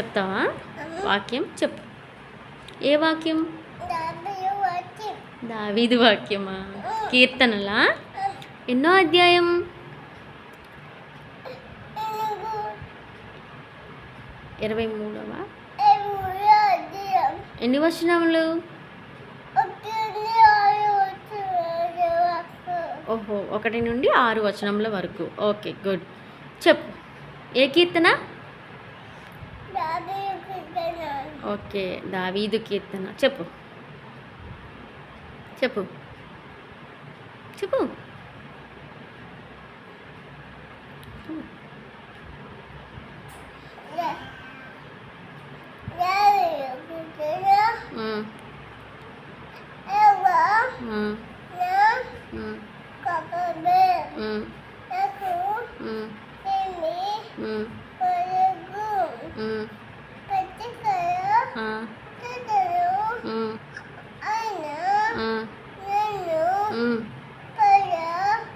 చెప్తావా? వాక్యం చెప్పు. ఏ వాక్యం? దావీదు వాక్యమా? కీర్తనలా? ఎన్నో అధ్యాయం? ఇరవై మూడవ? ఎన్ని వచనములు? ఓహో ఒకటి నుండి ఆరు వచనముల వరకు. Okay good. చెప్పు. ఏ కీర్తన? ఓకే దావీదు కీర్తన. చెప్పు. చెప్పు. చెప్పు. ఉమ్,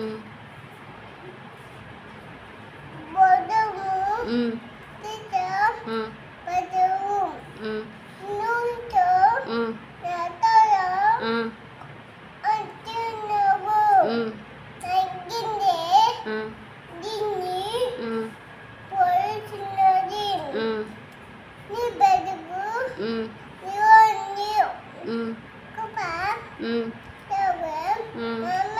Mm. Papa. Mm. Seven. Mm. Mama.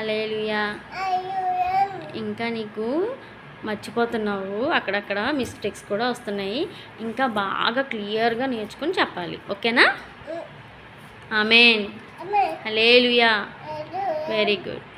Hallelujah ఇంకా నీకు మర్చిపోతున్నావు. అక్కడక్కడ మిస్టేక్స్ కూడా వస్తున్నాయి. ఇంకా బాగా క్లియర్గా నేర్చుకుని చెప్పాలి. ఓకేనా? ఆమెన్. Hallelujah very good.